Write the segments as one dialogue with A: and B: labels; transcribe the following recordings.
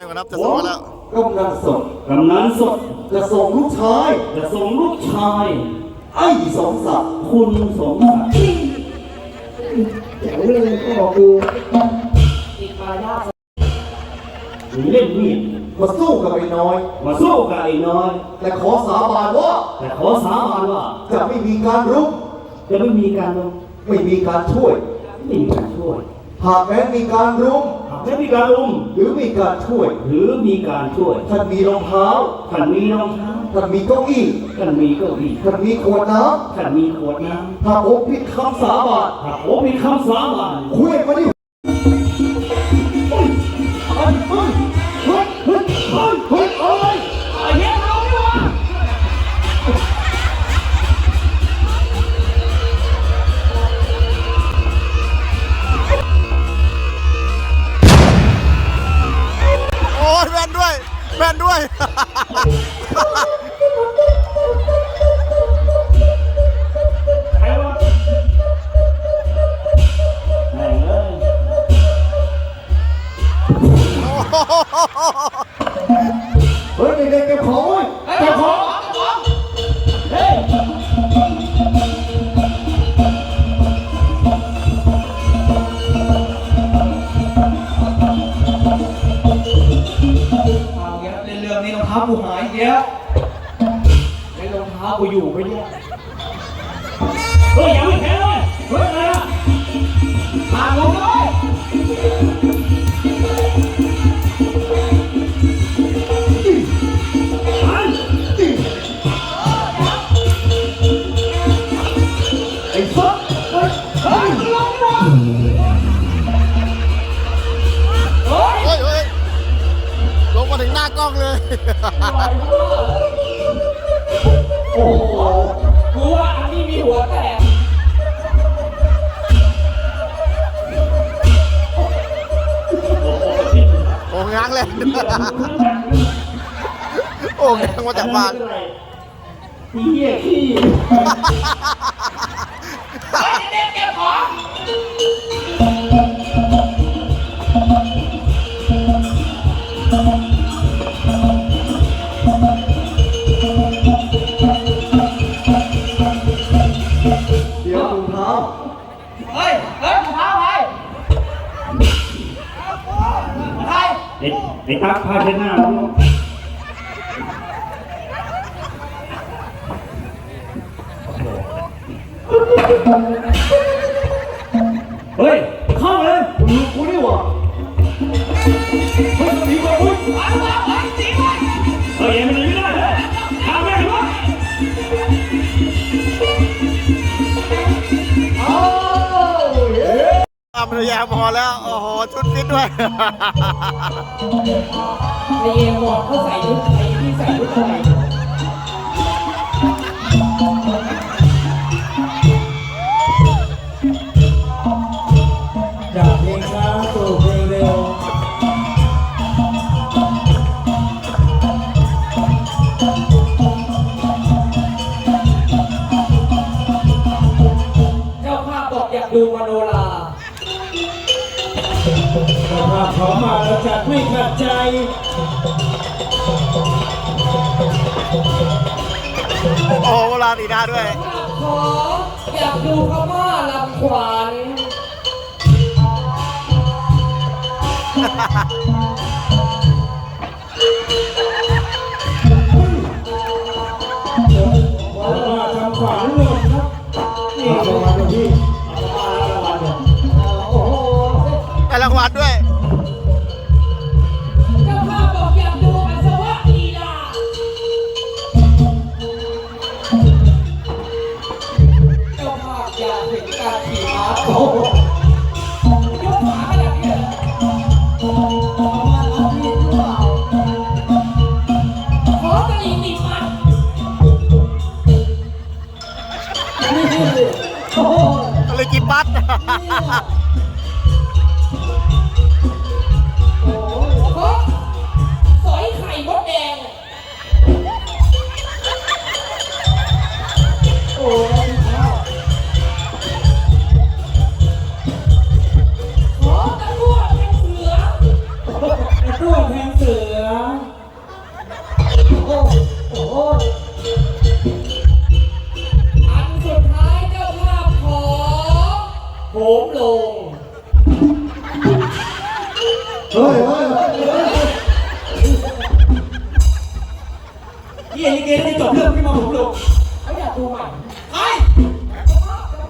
A: ครับจะส่งมาแล้ว
B: กำนันสด
C: กำนันสด
B: จะส่งลูกชาย
C: จะส่งลูกชาย
B: ไอ้สมศักดิ์
C: คุณสมศักดิ์
B: แจ๋วเลยก็บอกคือ
C: หรือเล่นมีด
B: มาสู้กับไอ้น้อย
C: มาสู้กับไอ้น้อย
B: แต่ขอสาบานว่า
C: แต่ขอสาบานว่า
B: จะไม่มีการรุก
C: จะไม่มีการลง
B: ไม่มีการช่วย
C: ไม่มีการช่วย
B: หากแม้มีการรุม
C: หากไม่มีการลุม
B: หรือมีการช่วย
C: หรือมีการช่วย
B: ท่านมีรองเท้า
C: ท่านมีรองเท้า
B: ท่านมีเก้าอี้
C: ท่านมีเก้าอี้
B: ท่านมีขวดน้
C: ท่านมีขวดน้ำ
B: หากผมผิดคำสาบานำ
C: หากผมมีคำสาบาน
B: คุยมาดิ
C: ไป
D: เนี่ย
C: เฮ้ยอย่าไม่แพ้เลยเฮ้ยอะไรอะ
D: พาลงเลย
C: อัน
B: ไอ้สัสเฮ้ยเฮ้ย
A: เฮ้ยเฮ้ยลงมาถึงหน้ากล้องเลย
B: โา
A: งเลย โอ้ง้างมาจากบ้าน
C: เหี้ยขี้
B: เดี๋ยวถุงเท้า
D: เฮ้ยเฮ้ย ใคร
C: ไอ้ไอ้ตักผ้าเช็ดหน้าลูกเฮ้ยเข้าเลย
B: มึงกูนี่หว่า
A: ภรรยาพอแล้ว โอ้โห ชุดฟิตด้วย
D: ไอเอ็มบอกเขาใส่ชุดไอ้ที่ใส่ชุดอะไร
B: จากเพลงช้าสู่เพล ถ้าภาพเขามาเราจัดไม่ขัดใจ
A: โอ้โหโบราณอีกหน้าด้วย
D: ขออยากดูพม่าลำขวา โอ้โหสอไข่มดแดง โอ้ขอตะกั่วแทงเสือตะกั่วแทงเสือ โอ้โห มลง เฮ้ยเฮ้ยนี่
E: ลิเกได้จบเรื่องพี่มาผมล
D: งไม่อยากดูใหม่
E: ไอ้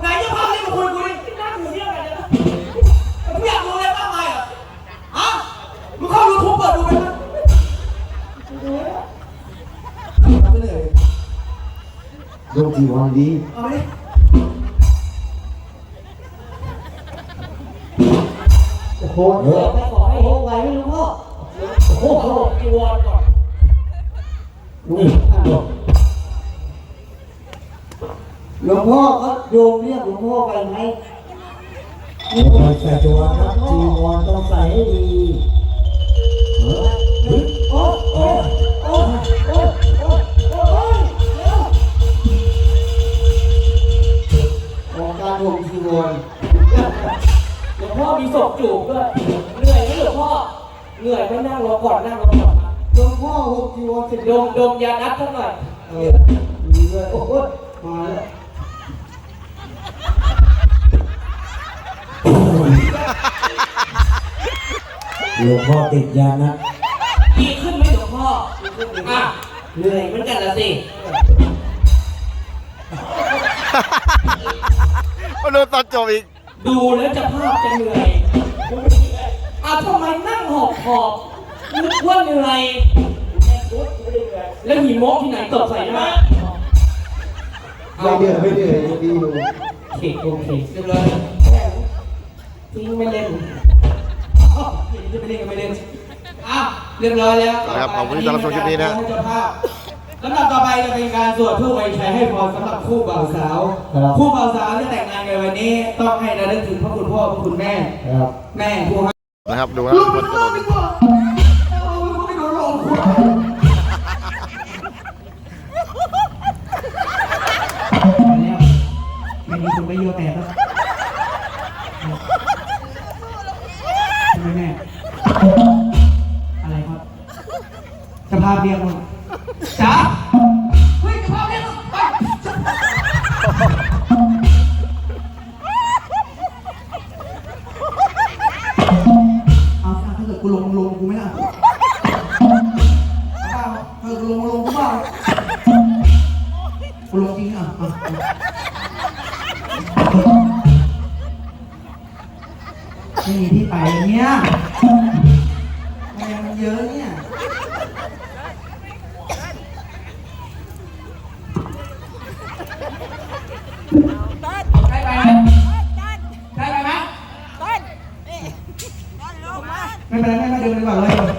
E: ไหนเจะพาเล่นกับคุณคุ
D: ณน่าอยู่เที่ยวกันเลยนะ
E: มึงอยากดูอะไรบ้างไหมอะฮะมึงเข้าดูทุบเปิดดูไปนะดูเลย
B: โยกจีวรดี
E: เอาไป
B: ห
D: เดี๋ยวไปขอให้
B: โอ้โหไหวไหมหลวงพ่อ
D: โอ้โหจีวรก่อน
B: นี่หลวงพ่อก็โยมเรียกหลวงพ่อไปไหมใส่จีวรครับจีวรต้องใส่ให้ดีเออโอ้โอ้โอ้โอ้โอ้โอ้ยของการห่มจีวร
D: มีศพจูบด้วยเหนื่อยไหมหลวงพ่อเหนื่อยไหมนั่งรอก่อนนั่งรอก่อน
B: หลวงพ่อห่มจีวรเสร็จ
D: ดมดมยานัดสักหน่อย
B: เออดีเลยโอ้โหมาแล้วหลวงพ่อติดยานะ
D: ดีขึ้นไหมหลวงพ่ออะเหนื่อยเหมือนกันละสิ
A: มาดูตอนจบอีก
D: ดูแล้วจะภาพจะเหนื่อยอะทำไมนั่งหอบหอบนึกว่าเหนื่อย แล้วหิมะที่ไหนตกใส่หน้า
B: ไม่เดือดไม่เดือดดีอยู่
D: เค้กโอเค
E: เรียบร้อย
D: ทิ้งไม่เล่น
E: อ้าวจะไปเล่นกันไม่เล่นอะเรียบร้อยแล้ว
A: นะครับขอบคุณที่ต้อนรับชมคลิปนี้นะ
E: ให้เจ้าภาพ ลำดับต่อไปจะเป็นการสวดเพื่อไว้ชัยให้พรสำหรับคู่บ่าวสาว
B: ครับ
E: คู่บ่าวสาวที่แต่งงานกันวันนี้ ต้องให้ระลึกถึงพระคุณพ่อพระคุณแม่
B: ครับ
E: แม่ผู้ให้
A: นะครับดูนะทุกคนกระโดดดิ
E: ไม่โดนหลอกคุณไม่มีคุณไปเยอะแตกแล้วใช่ไหมแม่ อะไรครับจะพาเบียร์มึงจ้า กูลงลงกูไม่ได้เอาเปล่าถ้าเกิดกูลงลงกูเปล่ากูลงจริงอะอะไม่มีที่ไปเนี่ยแรงมันเยอะเนี่ย ไม่เป็นไรไม่เป็นเดินไปก่อนเลย